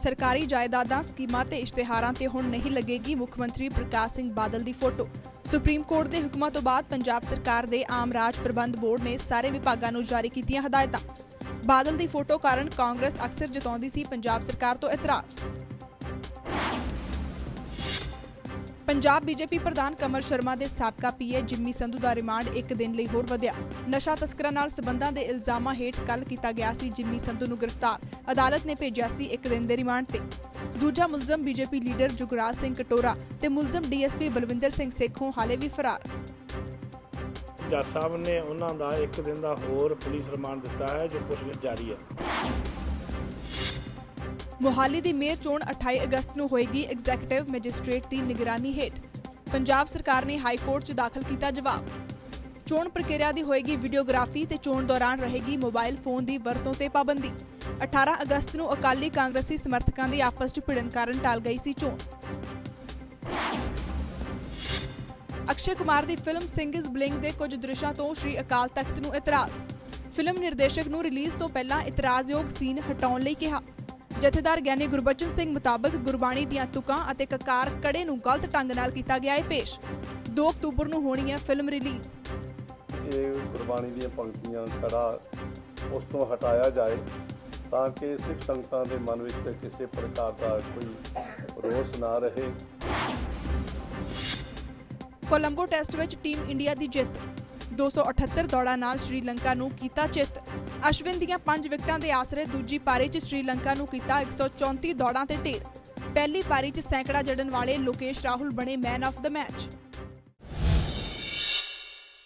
ਸਰਕਾਰੀ ਜਾਇਦਾਦਾਂ, ਸਕੀਮਾਂ ਤੇ ਇਸ਼ਤਿਹਾਰਾਂ ਤੇ ਹੁਣ ਨਹੀਂ ਲੱਗੇਗੀ ਮੁੱਖ ਮੰਤਰੀ ਪ੍ਰਕਾਸ਼ ਸਿੰਘ ਬਾਦਲ ਦੀ ਫੋਟੋ। ਸੁਪਰੀਮ ਕੋਰਟ ਦੇ ਹੁਕਮਾਂ ਤੋਂ ਬਾਅਦ ਪੰਜਾਬ ਸਰਕਾਰ ਦੇ ਆਮ ਰਾਜ ਪ੍ਰਬੰਧ ਬੋਰਡ ਨੇ ਸਾਰੇ ਵਿਭਾਗਾਂ ਨੂੰ ਜਾਰੀ ਕੀਤੀਆਂ ਹਦਾਇਤਾਂ। ਬਾਦਲ ਦੀ ਫੋਟੋ ਕਾਰਨ ਕਾਂਗਰਸ ਅਕਸਰ ਜਤਾਉਂਦੀ ਸੀ, ਪੰਜਾਬ ਸਰਕਾਰ ਤੋਂ ਇਤਰਾਜ਼। ਪੰਜਾਬ ਬੀਜੇਪੀ ਪ੍ਰਧਾਨ ਕਮਰ ਸ਼ਰਮਾ ਦੇ ਸਾਬਕਾ ਪੀਏ ਜਿੰਮੀ ਸੰਧੂ ਦਾ ਰਿਮਾਂਡ ਇੱਕ ਦਿਨ ਲਈ ਹੋਰ ਵਧਿਆ। ਨਸ਼ਾ ਤਸਕਰਾਂ ਨਾਲ ਸਬੰਧਾਂ ਦੇ ਇਲਜ਼ਾਮਾਂ ਹੇਠ ਕੱਲ ਕੀਤਾ ਗਿਆ ਸੀ ਜਿੰਮੀ ਸੰਧੂ ਨੂੰ ਗ੍ਰਿਫਤਾਰ। ਅਦਾਲਤ ਨੇ ਭੇਜਿਆ ਸੀ ਇੱਕ ਦਿਨ ਦੇ ਰਿਮਾਂਡ ਤੇ। ਦੂਜਾ ਮੁਲਜ਼ਮ ਬੀਜੇਪੀ ਲੀਡਰ ਜੁਗਰਾਜ ਸਿੰਘ ਕਟੋਰਾ ਤੇ ਮੁਲਜ਼ਮ ਡੀਐਸਪੀ ਬਲਵਿੰਦਰ ਸਿੰਘ ਸੇਖੋਂ ਹਾਲੇ ਵੀ ਫਰਾਰ। ਜੱਜ ਸਾਹਿਬ ਨੇ ਉਹਨਾਂ ਦਾ ਇੱਕ ਦਿਨ ਦਾ ਹੋਰ ਪੁਲਿਸ ਰਿਮਾਂਡ ਦਿੱਤਾ ਹੈ, ਜੋ ਪੁੱਛਗਿੱਛ ਜਾਰੀ ਹੈ। ਮੋਹਾਲੀ ਦੀ ਮੇਅਰ ਚੋਣ 28 ਅਗਸਤ ਨੂੰ ਹੋਏਗੀ ਐਗਜ਼ੈਕਟਿਵ ਮੈਜਿਸਟ੍ਰੇਟ ਦੀ ਨਿਗਰਾਨੀ ਹੇਠ। ਪੰਜਾਬ ਸਰਕਾਰ ਨੇ ਹਾਈ ਕੋਰਟ 'ਚ ਦਾਖਲ ਕੀਤਾ ਜਵਾਬ। ਚੋਣ ਪ੍ਰਕਿਰਿਆ ਦੀ ਹੋਏਗੀ ਵੀਡੀਓਗ੍ਰਾਫੀ ਤੇ ਚੋਣ ਦੌਰਾਨ ਰਹੇਗੀ ਮੋਬਾਈਲ ਫੋਨ ਦੀ ਵਰਤੋਂ ਤੇ ਪਾਬੰਦੀ। 18 ਅਗਸਤ ਨੂੰ ਅਕਾਲੀ ਕਾਂਗਰਸੀ ਸਮਰਥਕਾਂ ਦੀ ਆਪਸ 'ਚ ਭਿੜਨ ਕਾਰਨ ਟਲ ਗਈ ਸੀ ਚੋਣ। ਅਕਸ਼ੇ ਕੁਮਾਰ ਦੀ ਫਿਲਮ ਸਿੰਘ ਇਜ਼ ਬਲਿੰਗ ਦੇ ਕੁਝ ਦ੍ਰਿਸ਼ਾਂ ਤੋਂ ਸ਼੍ਰੀ ਅਕਾਲ ਤਖਤ ਨੂੰ ਇਤਰਾਜ਼। ਫਿਲਮ ਨਿਰਦੇਸ਼ਕ ਨੂੰ ਰਿਲੀਜ਼ ਤੋਂ ਪਹਿਲਾਂ ਇਤਰਾਜ਼ਯੋਗ ਸੀਨ ਹਟਾਉਣ ਲਈ ਕਿਹਾ। ਜਥੇਦਾਰ ਗਿਆਨੀ ਗੁਰਬਚਨ ਸਿੰਘ ਮੁਤਾਬਕ ਗੁਰਬਾਣੀ ਦੀਆਂ ਤੁਕਾਂ ਅਤੇ ਕਕਾਰ ਕੜੇ ਨੂੰ ਗਲਤ ਢੰਗ ਨਾਲ ਕੀਤਾ ਗਿਆ ਹੈ ਪੇਸ਼। 2 ਅਕਤੂਬਰ ਨੂੰ ਹੋਣੀ ਹੈ ਫਿਲਮ ਰਿਲੀਜ਼। ਇਹ ਗੁਰਬਾਣੀ ਦੀਆਂ ਪੰਕਤੀਆਂ ਕੜਾ ਉਸ ਤੋਂ ਹਟਾਇਆ ਜਾਏ ਤਾਂ ਕਿ ਸਿੱਖ ਸੰਗਤਾਂ ਦੇ ਮਨ ਵਿੱਚ ਕਿਸੇ ਪ੍ਰਕਾਰ ਦਾ ਕੋਈ ਰੋਸ ਨਾ ਰਹੇ। ਕੋਲੰਬੋ ਟੈਸਟ ਵਿੱਚ ਟੀਮ ਇੰਡੀਆ ਦੀ ਜਿੱਤ। 278 ਦੌੜਾਂ ਨਾਲ ਸ਼੍ਰੀਲੰਕਾ ਨੂੰ ਕੀਤਾ ਚਿੱਤ। ਅਸ਼ਵਿਨ ਦੀਆਂ 5 ਵਿਕਟਾਂ ਦੇ ਆਸਰੇ ਦੂਜੀ ਪਾਰੀ 'ਚ ਸ਼੍ਰੀਲੰਕਾ ਨੂੰ ਕੀਤਾ 134 ਦੌੜਾਂ ਤੇ ਢੇਰ। ਪਹਿਲੀ ਪਾਰੀ 'ਚ ਸੈਂਕੜਾ ਜੜਨ ਵਾਲੇ ਲੋਕੇਸ਼ ਰਾਹੁਲ ਬਣੇ ਮੈਨ ਆਫ ਦਾ ਮੈਚ